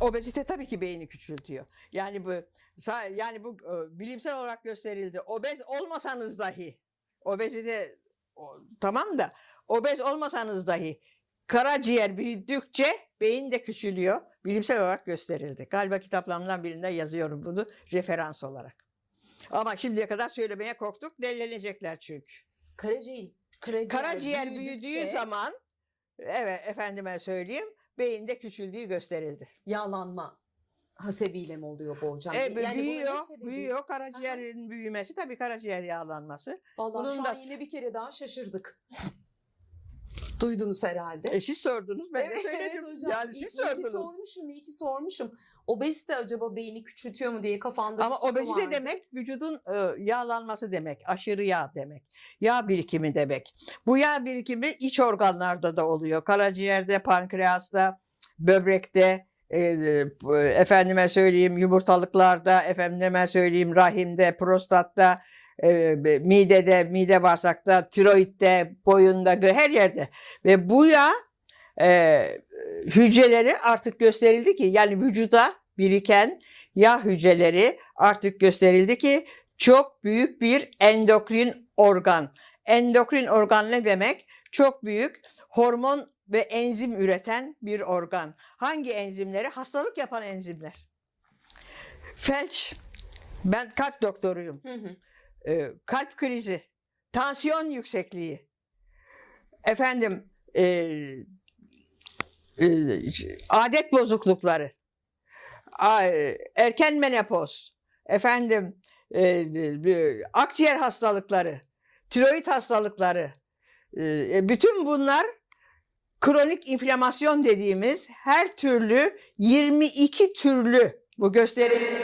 Obezite tabii ki beyni küçültüyor. Yani bu yani bu e, bilimsel olarak gösterildi. Obez olmasanız dahi obezite o- tamam da obez olmasanız dahi karaciğer büyüdükçe beyin de küçülüyor. Bilimsel olarak gösterildi. Galiba kitaplarımdan birinde yazıyorum bunu referans olarak. Ama şimdiye kadar söylemeye korktuk. Delilenecekler çünkü. Karaciğer, karaciğer, Karaciğer büyüdükçe büyüdüğü zaman evet efendime söyleyeyim beyinde küçüldüğü gösterildi. yağlanma hasebiyle mi oluyor bu hocam? E, ne büyüyor, büyüyor. Karaciğerin büyümesi tabii karaciğer yağlanması. Vallahi Bunun da- yine bir kere daha şaşırdık. Duydunuz herhalde. E, siz sordunuz, ben de evet, söyledim. evet hocam. Yani iyi, siz iyi sordunuz. sormuşum, iyi ki sormuşum. Obezite acaba beyni küçültüyor mu diye kafamda Ama obezite vardı. demek vücudun e, yağlanması demek. Aşırı yağ demek. Yağ birikimi demek. Bu yağ birikimi iç organlarda da oluyor. Karaciğerde, pankreasta, böbrekte, e, e, efendime söyleyeyim yumurtalıklarda, efendime söyleyeyim rahimde, prostatta, e, midede, mide bağırsakta, tiroidde, boyunda, her yerde. Ve bu yağ e, hücreleri artık gösterildi ki yani vücuda biriken yağ hücreleri artık gösterildi ki çok büyük bir endokrin organ. Endokrin organ ne demek? Çok büyük hormon ve enzim üreten bir organ. Hangi enzimleri? Hastalık yapan enzimler. Felç, ben kalp doktoruyum. Hı hı. Ee, kalp krizi, tansiyon yüksekliği, efendim e, e, adet bozuklukları, a- erken menopoz, efendim e, e, akciğer hastalıkları, tiroid hastalıkları, e, bütün bunlar kronik inflamasyon dediğimiz her türlü 22 türlü bu gösterilmiş